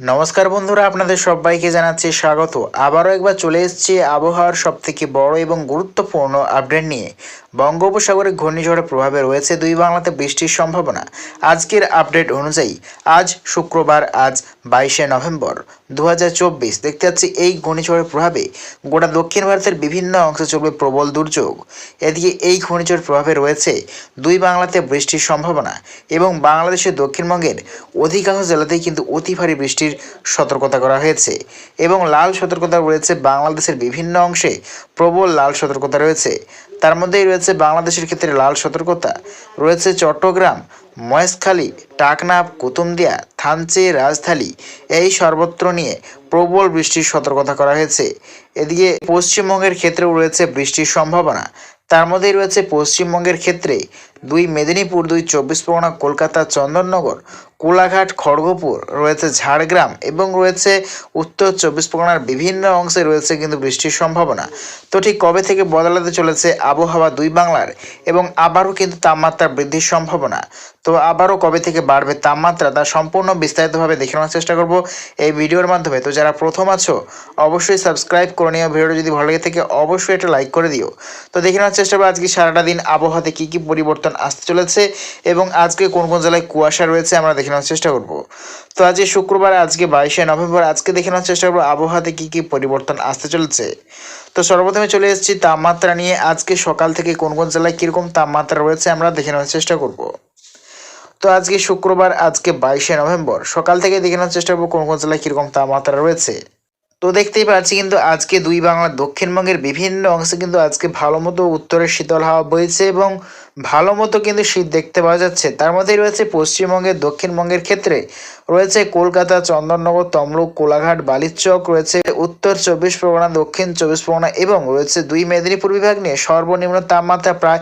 নমস্কার বন্ধুরা, আপনাদের সবাইকে জানাচ্ছি স্বাগত। আবারও একবার চলে এসেছি আবহাওয়ার সব থেকে বড় এবং গুরুত্বপূর্ণ আপডেট নিয়ে। বঙ্গোপসাগরে ঘূর্ণিঝড়ের প্রভাবে রয়েছে দুই বাংলাতে বৃষ্টির সম্ভাবনা। আজকের আপডেট অনুযায়ী, আজ শুক্রবার, আজ বাইশে নভেম্বর দু হাজার চব্বিশ। দেখতে পাচ্ছি এই ঘূর্ণিঝড়ের প্রভাবে গোটা দক্ষিণ ভারতের বিভিন্ন অংশে চলবে প্রবল দুর্যোগ। এদিকে এই ঘূর্ণিঝড়ের প্রভাবে রয়েছে দুই বাংলাতে বৃষ্টির সম্ভাবনা এবং বাংলাদেশের দক্ষিণবঙ্গের অধিকাংশ জেলাতেই কিন্তু অতি ভারী বৃষ্টির সতর্কতা করা হয়েছে এবং লাল সতর্কতা রয়েছে বাংলাদেশের বিভিন্ন অংশে। প্রবল লাল সতর্কতা রয়েছে। তার মধ্যেই রয়েছে বাংলাদেশের ক্ষেত্রে লাল সতর্কতা। রয়েছে চট্টগ্রাম, মহেশখালী, টাকনাফ, কুতুমদিয়া, থানচে, রাজধানী এই সর্বত্র নিয়ে প্রবল বৃষ্টির সতর্কতা করা হয়েছে। এদিকে পশ্চিমবঙ্গের ক্ষেত্রেও রয়েছে বৃষ্টির সম্ভাবনা। তার মধ্যেই রয়েছে পশ্চিমবঙ্গের ক্ষেত্রে দুই মেদিনীপুর, দুই চব্বিশ পরগনা, কলকাতা, চন্দননগর কোলাঘাট, খড়গপুর, রয়েছে ঝাড়গ্রাম এবং রয়েছে উত্তর চব্বিশ পরগনার বিভিন্ন অংশে রয়েছে কিন্তু বৃষ্টির সম্ভাবনা। তো ঠিক কবে থেকে বদলাতে চলেছে আবহাওয়া দুই বাংলার এবং আবারও কিন্তু তাপমাত্রা বৃদ্ধির সম্ভাবনা? তো আবারও কবে থেকে বাড়বে তাপমাত্রা তা সম্পূর্ণ বিস্তারিতভাবে দেখে নেওয়ার চেষ্টা করব এই ভিডিওর মাধ্যমে। তো যারা প্রথম আছো, অবশ্যই সাবস্ক্রাইব করে নিও। ভিডিওটা যদি ভালো লাগে থাকে, অবশ্যই একটা লাইক করে দিও। তো দেখে নেওয়ার চেষ্টা করব আজকে সারাটা দিন আবহাওয়াতে কী কী পরিবর্তন আসতে চলেছে এবং আজকে কোন কোন জেলায় কুয়াশা রয়েছে আমরা দেখে নেওয়ার চেষ্টা করব। তো আজকে শুক্রবার, আজকে বাইশে নভেম্বর, আজকে দেখে নেওয়ার চেষ্টা করব আবহাওয়াতে কী কী পরিবর্তন আসতে চলেছে। তো সর্বপ্রথমে চলে এসেছি তাপমাত্রা নিয়ে। আজকে সকাল থেকে কোন কোন জেলায় কীরকম তাপমাত্রা রয়েছে আমরা দেখে নেওয়ার চেষ্টা করব। তো আজকে শুক্রবার, আজকে বাইশে নভেম্বর, সকাল থেকে দেখে নেওয়ার চেষ্টা করব কোন কোন জেলায় কীরকম তাপমাত্রা রয়েছে। তো দেখতেই পাচ্ছি কিন্তু আজকে দুই বাংলার দক্ষিণবঙ্গের বিভিন্ন অংশে কিন্তু আজকে ভালো মতো উত্তরের শীতল হাওয়া বইছে এবং ভালো মতো কিন্তু শীত দেখতে পাওয়া যাচ্ছে। তার মধ্যে রয়েছে পশ্চিমবঙ্গের, দক্ষিণবঙ্গের ক্ষেত্রে রয়েছে কলকাতা, চন্দননগর, তমলুক, কোলাঘাট, বালিচক, রয়েছে উত্তর চব্বিশ পরগনা, দক্ষিণ চব্বিশ পরগনা এবং রয়েছে দুই মেদিনীপুর বিভাগ নিয়ে সর্বনিম্ন তাপমাত্রা প্রায়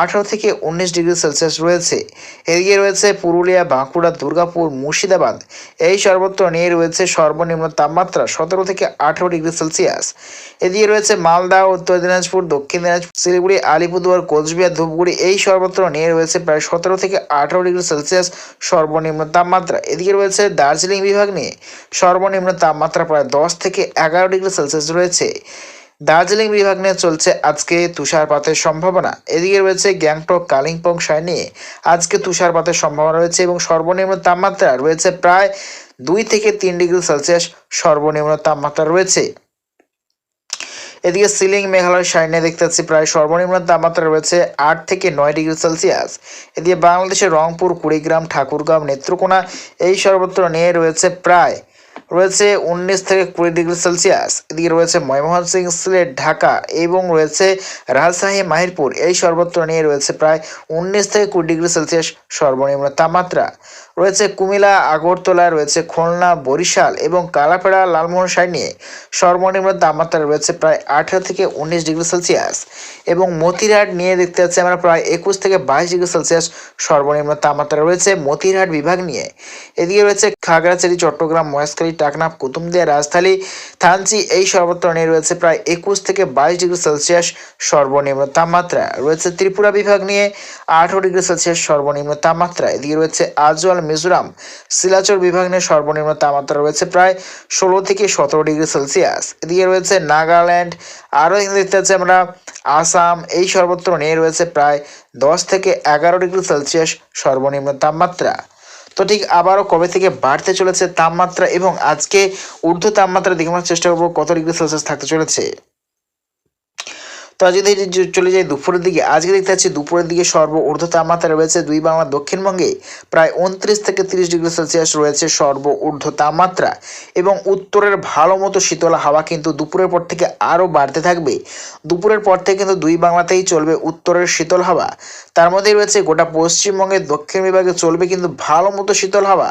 আঠারো থেকে উনিশ ডিগ্রি সেলসিয়াস রয়েছে। এদিকে রয়েছে পুরুলিয়া, বাঁকুড়া, দুর্গাপুর, মুর্শিদাবাদ। এই সর্বত্র নিয়ে রয়েছে সর্বনিম্ন তাপমাত্রা সতেরো থেকে আঠারো ডিগ্রি সেলসিয়াস। এদিকে রয়েছে মালদা, উত্তর দিনাজপুর, দক্ষিণ দিনাজপুর, শিলিগুড়ি, আলিপুরদুয়ার, কোচবিহার, ধূপগুড়ি এই সর্বত্র নিয়ে রয়েছে প্রায় সতেরো থেকে আঠারো ডিগ্রি সেলসিয়াস সর্বনিম্ন তাপমাত্রা। এদিকে রয়েছে দার্জিলিং বিভাগ নিয়ে সর্বনিম্ন তাপমাত্রা প্রায় দশ থেকে এগারো ডিগ্রি সেলসিয়াস রয়েছে। দার্জিলিং বিভাগ নিয়ে চলছে আজকে তুষারপাতের সম্ভাবনা। এদিকে রয়েছে গ্যাংটক, কালিম্পং নিয়ে আজকে তুষারপাতের সম্ভাবনা রয়েছে এবং সর্বনিম্ন তাপমাত্রা রয়েছে প্রায় দুই থেকে তিন ডিগ্রি সেলসিয়াস সর্বনিম্ন তাপমাত্রা রয়েছে। এদিকে সিলিং মেঘালয় সাইনে দেখতে পাচ্ছি প্রায় সর্বনিম্ন তাপমাত্রা রয়েছে আট থেকে নয় ডিগ্রি সেলসিয়াস। এদিকে বাংলাদেশের রংপুর, কুড়িগ্রাম, ঠাকুরগাঁও, নেত্রকোনা এই সর্বত্র নিয়ে রয়েছে প্রায় রয়েছে উনিশ থেকে কুড়ি ডিগ্রি সেলসিয়াস। এদিকে রয়েছে ময়মনসিংহ, সিলেট, ঢাকা এবং রয়েছে রাজশাহী, মাহিরপুর এই সর্বত্র নিয়ে রয়েছে প্রায় উনিশ থেকে কুড়ি ডিগ্রি সেলসিয়াস সর্বনিম্ন তাপমাত্রা। রয়েছে কুমিলা আগরতলা, রয়েছে খুলনা, বরিশাল এবং কালাপাড়া, লালমোহন নিয়ে সর্বনিম্ন তাপমাত্রা রয়েছে প্রায় আঠেরো থেকে উনিশ ডিগ্রি সেলসিয়াস এবং মতিরহাট নিয়ে দেখতে পাচ্ছি আমরা প্রায় একুশ থেকে বাইশ ডিগ্রি সেলসিয়াস সর্বনিম্ন তাপমাত্রা রয়েছে মতিরহাট বিভাগ নিয়ে। এদিকে রয়েছে খাগড়াছড়ি, চট্টগ্রাম, মহেশখালী, টাকনাফ কুতুমদিয়া রাজধানী, থানচি, এই সর্বত্র নিয়ে রয়েছে প্রায় একুশ থেকে বাইশ ডিগ্রি সেলসিয়াস সর্বনিম্ন তাপমাত্রা। রয়েছে ত্রিপুরা বিভাগ নিয়ে আঠারো ডিগ্রি সেলসিয়াস সর্বনিম্ন তাপমাত্রা। এদিকে রয়েছে আজওয়াল মিজোরাম। শিলাচর বিভাগ নিয়ে সর্বনিম্ন তাপমাত্রা রয়েছে প্রায় ষোলো থেকে সতেরো ডিগ্রি সেলসিয়াস। এদিকে রয়েছে নাগাল্যান্ড, আরও দেখতে পাচ্ছি আমরা আসাম। এই সর্বত্র নিয়ে রয়েছে প্রায় দশ থেকে এগারো ডিগ্রি সেলসিয়াস সর্বনিম্ন তাপমাত্রা। তো ঠিক আবারও কবে থেকে বাড়তে চলেছে তাপমাত্রা এবং আজকে ঊর্ধ্ব তাপমাত্রা দেখে চেষ্টা করব কত ডিগ্রি সেলসিয়াস থাকতে চলেছে। তো যদি চলে যাই দুপুরের দিকে, আজকে দেখতে পাচ্ছি দুপুরের দিকে সর্ব ঊর্ধ্ব তাপমাত্রা রয়েছে দুই বাংলা দক্ষিণবঙ্গে। প্রায় উনত্রিশ থেকে তিরিশ ডিগ্রি সেলসিয়াস রয়েছে সর্ব ঊর্ধ্ব তাপমাত্রা এবং উত্তরের ভালো মতো শীতল হাওয়া কিন্তু দুপুরের পর থেকে আরও বাড়তে থাকবে। দুপুরের পর থেকে কিন্তু দুই বাংলাতেই চলবে উত্তরের শীতল হাওয়া। তার মধ্যে রয়েছে গোটা পশ্চিমবঙ্গের দক্ষিণ বিভাগে চলবে কিন্তু ভালো মতো শীতল হাওয়া।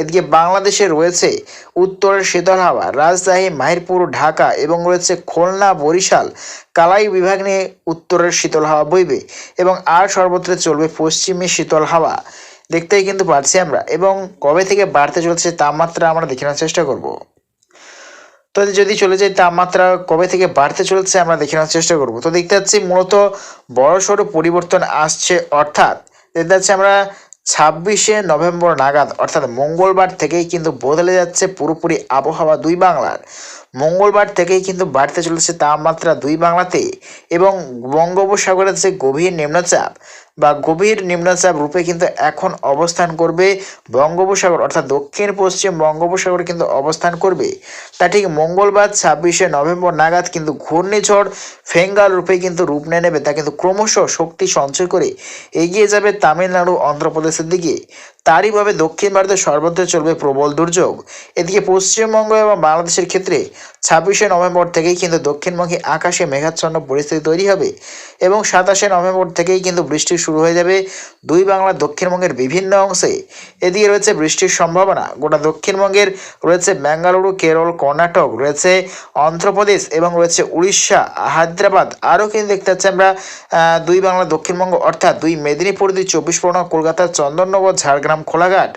এদিকে বাংলাদেশে রয়েছে উত্তরের শীতল হাওয়া রাজশাহী মাহিরপুর, ঢাকা এবং রয়েছে খুলনা, বরিশাল। কালাই বিভাগ নিয়ে উত্তরের শীতল হাওয়া বইবে এবং আর সর্বত্র চলবে পশ্চিমে শীতল হাওয়া। দেখতেই কিন্তু পারছি আমরা এবং কবে থেকে বাড়তে চলেছে তাপমাত্রা আমরা দেখে নেওয়ার চেষ্টা করব। তো যদি চলে যায়, তাপমাত্রা কবে থেকে বাড়তে চলেছে আমরা দেখে নেওয়ার চেষ্টা করব। তো দেখতে পাচ্ছি মূলত বড় সড়ো পরিবর্তন আসছে, অর্থাৎ দেখতে পাচ্ছি আমরা ছাব্বিশে নভেম্বর নাগাদ, অর্থাৎ মঙ্গলবার থেকেই কিন্তু বদলে যাচ্ছে পুরোপুরি আবহাওয়া দুই বাংলার। মঙ্গলবার থেকেই কিন্তু বাড়তে চলেছে তাপমাত্রা দুই বাংলাতে এবং বঙ্গোপসাগরের যে গভীর নিম্নচাপ বা গভীর নিম্নচাপ রূপে কিন্তু এখন অবস্থান করবে বঙ্গোপসাগর, অর্থাৎ দক্ষিণ পশ্চিম বঙ্গোপসাগরে কিন্তু অবস্থান করবে। তা ঠিক মঙ্গলবার ছাব্বিশে নভেম্বর নাগাদ কিন্তু ঘূর্ণিঝড় ফেঙ্গাল রূপে কিন্তু রূপ নিয়ে নেবে। তা কিন্তু ক্রমশ শক্তি সঞ্চয় করে এগিয়ে যাবে তামিলনাড়ু, অন্ধ্রপ্রদেশের দিকে। তারইভাবে দক্ষিণ ভারতে সর্বত্র চলবে প্রবল দুর্যোগ। এদিকে পশ্চিমবঙ্গ এবং বাংলাদেশের ক্ষেত্রে ছাব্বিশে নভেম্বর থেকেই কিন্তু দক্ষিণবঙ্গে আকাশে মেঘাচ্ছন্ন পরিস্থিতি তৈরি হবে। এবং সাতাশে নভেম্বর থেকেই কিন্তু বৃষ্টি শুরু হয়ে যাবে। দুই বাংলার দক্ষিণবঙ্গের বিভিন্ন অংশে। এদিকে রয়েছে বৃষ্টির সম্ভাবনা। গোটা দক্ষিণবঙ্গের রয়েছে বেঙ্গালুরু, কেরল, কর্ণাটক, রয়েছে অন্ধ্রপ্রদেশ এবং রয়েছে উড়িষ্যা, হায়দ্রাবাদ। আরও কিন্তু দেখতে পাচ্ছি আমরা দুই বাংলা দক্ষিণবঙ্গ অর্থাৎ দুই মেদিনীপুর, দুই চব্বিশ পরগনা, কলকাতা, চন্দননগর, ঝাড়গ্রাম, খোলাঘাট।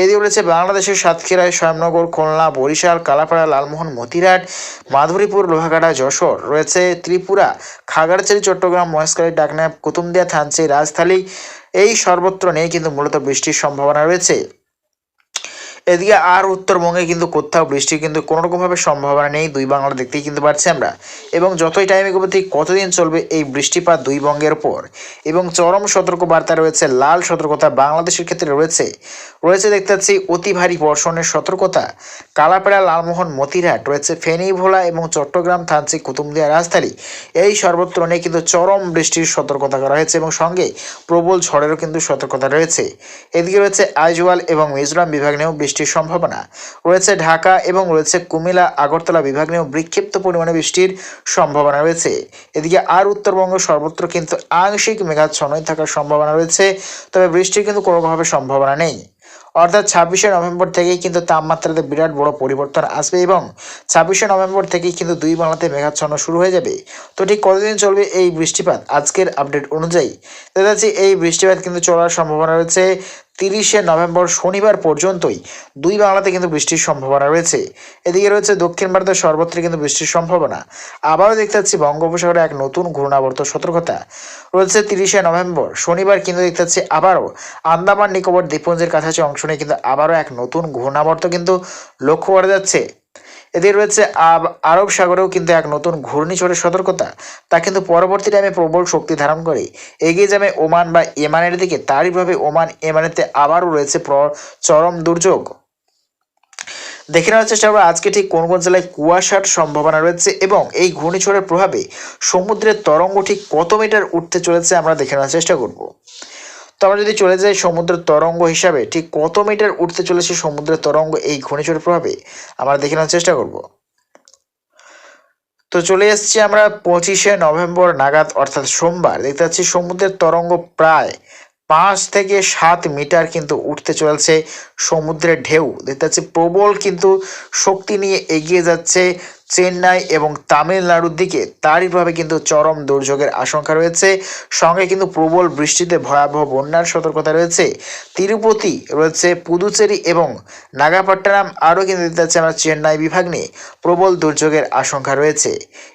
এদিকে রয়েছে বাংলাদেশের সাতক্ষীরায় স্বয়ংনগর, খুলনা, বরিশাল, কালাপাড়া, লালমোহন মতিরাট মাধুরীপুর, লোহাগাড়া, যশোর। রয়েছে ত্রিপুরা, খাগড়াছড়ি, চট্টগ্রাম মহেশখালী ডাকনায় কুতুমদিয়া থানচি রাজধানী এই সর্বত্র নেই কিন্তু মূলত বৃষ্টির সম্ভাবনা রয়েছে। এদিকে আর উত্তরবঙ্গে কিন্তু কোথাও বৃষ্টির কিন্তু কোনোরকমভাবে সম্ভাবনা নেই, দুই বাংলা দেখতেই কিন্তু পাচ্ছি আমরা। এবং যতই টাইমে এগোবে, ঠিক কতদিন চলবে এই বৃষ্টিপাত দুই বঙ্গের ওপর এবং চরম সতর্ক বার্তা রয়েছে, লাল সতর্কতা বাংলাদেশের ক্ষেত্রে রয়েছে। রয়েছে দেখতে পাচ্ছি অতি ভারী বর্ষণের সতর্কতা। কালাপাড়া, লালমোহন, মতিরহাট, রয়েছে ফেনী ভোলা এবং চট্টগ্রাম, থানচি, কুতুবদিয়া, রাজধানী। এই সর্বত্র নিয়ে কিন্তু চরম বৃষ্টির সতর্কতা করা হয়েছে এবং সঙ্গে প্রবল ঝড়েরও কিন্তু সতর্কতা রয়েছে। এদিকে রয়েছে আইজওয়াল এবং মিজোরাম বিভাগ নিয়েও বৃষ্টির সম্ভাবনা। রয়েছে ঢাকা এবং রয়েছে কুমিল্লা, আগরতলা বিভাগ নিয়েও বিক্ষিপ্ত পরিমাণে বৃষ্টির সম্ভাবনা রয়েছে। এদিকে আর উত্তরবঙ্গ সর্বত্র কিন্তু আংশিক মেঘাচ্ছন্নই থাকার সম্ভাবনা রয়েছে, তবে বৃষ্টির কিন্তু কোনোভাবে সম্ভাবনা নেই। অর্থাৎ ছাব্বিশে নভেম্বর থেকেই কিন্তু তাপমাত্রাতে বিরাট বড় পরিবর্তন আসবে এবং ছাব্বিশে নভেম্বর থেকেই কিন্তু দুই বাংলাতে মেঘাচ্ছন্ন শুরু হয়ে যাবে। তো ঠিক কতদিন চলবে এই বৃষ্টিপাত? আজকের আপডেট অনুযায়ী দেখা যাচ্ছে এই বৃষ্টিপাত কিন্তু চলার সম্ভাবনা রয়েছে। তিরিশে নভেম্বর শনিবার পর্যন্তই দুই বাংলাতে কিন্তু বৃষ্টির সম্ভাবনা রয়েছে। এদিকে রয়েছে দক্ষিণ ভারতের সর্বত্র কিন্তু বৃষ্টির সম্ভাবনা। আবারও দেখতে পাচ্ছি বঙ্গোপসাগরে এক নতুন ঘূর্ণাবর্ত সতর্কতা। রয়েছে তিরিশে নভেম্বর শনিবার কিন্তু দেখতে পাচ্ছি আবারও আন্দামান নিকোবর দ্বীপপুঞ্জের কাছাকাছি অংশ নিয়ে কিন্তু আবারও এক নতুন ঘূর্ণাবর্ত কিন্তু লক্ষ্য করা যাচ্ছে। এদের রয়েছে আরব সাগরেও কিন্তু এক নতুন ঘূর্ণিঝড়ের সতর্কতা। তা কিন্তু পরবর্তী টাইমে প্রবল শক্তি ধারণ করে। এগিয়ে যাবে ওমান বা ইয়েমানের দিকে। তারইভাবে ওমান ইয়েমানেতে আবারও রয়েছে চরম দুর্যোগ। দেখে নেওয়ার চেষ্টা করব আজকে ঠিক কোন কোন জেলায় কুয়াশার সম্ভাবনা রয়েছে এবং এই ঘূর্ণিঝড়ের প্রভাবে সমুদ্রের তরঙ্গ ঠিক কত মিটার উঠতে চলেছে আমরা দেখে নেওয়ার চেষ্টা করব। তো আমরা যদি চলে যাই সমুদ্রের তরঙ্গ হিসাবে, ঠিক কত মিটার উঠতে চলেছে সমুদ্রের তরঙ্গ এই ঘূর্ণিঝড়ের প্রভাবে? আমরা দেখে নেওয়ার চেষ্টা করব। তো চলে এসেছি আমরা পঁচিশে নভেম্বর নাগাদ, অর্থাৎ সোমবার। দেখতে পাচ্ছি সমুদ্রের তরঙ্গ প্রায় পাঁচ থেকে সাত মিটার কিন্তু উঠতে চলেছে সমুদ্রের ঢেউ। দেখতে পাচ্ছি প্রবল কিন্তু শক্তি নিয়ে এগিয়ে যাচ্ছে চেন্নাই এবং তামিলনাড়ুর দিকে তারইভাবে কিন্তু চরম দুর্যোগের আশঙ্কা রয়েছে। সঙ্গে কিন্তু প্রবল বৃষ্টিতে ভয়াবহ বন্যার সতর্কতা রয়েছে। তিরুপতি রয়েছে, পুদুচেরি এবং নাগাপট্টনাম আরও কিন্তু দেখতে পাচ্ছি আমরা চেন্নাই বিভাগ নিয়ে প্রবল দুর্যোগের আশঙ্কা রয়েছে।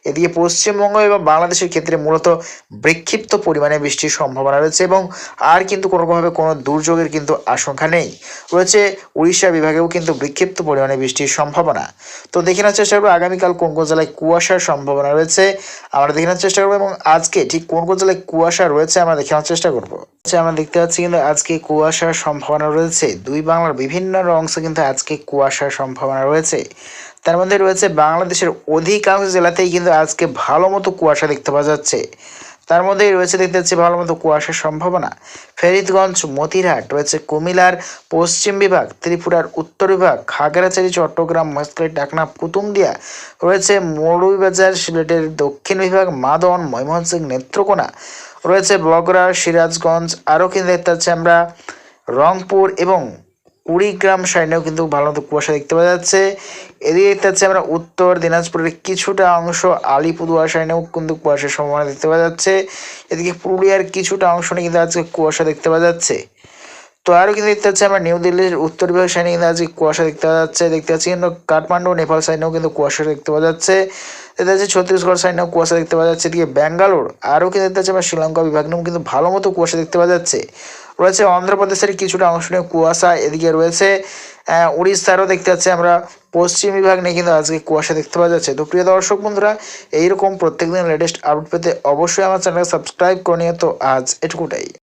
এদিকে পশ্চিমবঙ্গ এবং বাংলাদেশের ক্ষেত্রে মূলত বিক্ষিপ্ত পরিমাণে বৃষ্টির সম্ভাবনা রয়েছে এবং আর কিন্তু কোনোভাবে কোনো দুর্যোগের কিন্তু আশঙ্কা নেই। রয়েছে, উড়িষ্যা বিভাগেও কিন্তু বিক্ষিপ্ত পরিমাণে বৃষ্টির সম্ভাবনা। তো দেখে নেওয়ার চেষ্টা করব আগামীকাল কোন কোন জেলায় কুয়াশার সম্ভাবনা রয়েছে, আমরা দেখে নেওয়ার চেষ্টা করব এবং আজকে ঠিক কোন কোন জেলায় কুয়াশা রয়েছে আমরা দেখে নেওয়ার চেষ্টা করব। আচ্ছা আমরা দেখতে পাচ্ছি কিন্তু আজকে কুয়াশার সম্ভাবনা রয়েছে। দুই বাংলার বিভিন্ন অংশে কিন্তু আজকে কুয়াশার সম্ভাবনা রয়েছে। তার মধ্যে রয়েছে বাংলাদেশের অধিকাংশ জেলাতেই কিন্তু আজকে ভালো মতো কুয়াশা দেখতে পাওয়া যাচ্ছে। তার মধ্যেই রয়েছে দেখতে পাচ্ছি ভালো মতো কুয়াশার সম্ভাবনা। ফেরিদগঞ্জ, মতিরহাট রয়েছে কুমিল্লার পশ্চিম বিভাগ, ত্রিপুরার উত্তর বিভাগ, খাগড়াছড়ি, চট্টগ্রাম, মহেশখালী ডাকনাপ কুতুমদিয়া রয়েছে মৌলভীবাজার, সিলেটের দক্ষিণ বিভাগ, মাদন, ময়মনসিংহ, নেত্রকোনা রয়েছে বগরা সিরাজগঞ্জ, আরও কিন্তু দেখতে পাচ্ছি আমরা রংপুর এবং কুড়িগ্রাম সাইডেও কিন্তু ভালো মতো কুয়াশা দেখতে পাওয়া যাচ্ছে। এদিকে দেখতে পাচ্ছি আমরা উত্তর দিনাজপুরের কিছুটা অংশ আলিপুরদুয়ার সাইডেও কিন্তু কুয়াশার সম্ভাবনা দেখতে পাওয়া যাচ্ছে। এদিকে পুরুলিয়ার কিছুটা অংশ নিয়ে কিন্তু আজকে কুয়াশা দেখতে পাওয়া যাচ্ছে। তো আরও কিন্তু দেখতে পাচ্ছি আমরা নিউ দিল্লির উত্তর বিভাগ সাইডে কিন্তু আজকে কুয়াশা দেখতে পাওয়া যাচ্ছে। দেখতে পাচ্ছি কিন্তু কাঠমান্ডু নেপাল সাইডেও কিন্তু কুয়াশা দেখতে পাওয়া যাচ্ছে। দেখতে পাচ্ছি ছত্তিশগড় সাইডেও কুয়াশা দেখতে পাওয়া যাচ্ছে। এদিকে ব্যাঙ্গালোর, আরও কিন্তু দেখতে পাচ্ছি আমরা শ্রীলঙ্কা বিভাগ নিয়েও কিন্তু ভালো মতো কুয়াশা দেখতে পাওয়া যাচ্ছে। রয়েছে অন্ধ্রপ্রদেশের কিছুটা অংশ নিয়ে কুয়াশা, এদিকে রয়েছে উড়িষ্যারও দেখতে পাচ্ছি আমরা পশ্চিম বিভাগ নিয়ে কিন্তু আজকে কুয়াশা দেখতে পাওয়া যাচ্ছে। তো প্রিয় দর্শক বন্ধুরা, এইরকম প্রত্যেকদিন লেটেস্ট আপডেট পেতে অবশ্যই আমার চ্যানেলকে সাবস্ক্রাইব করে নিও। তো আজ এটুকুটাই।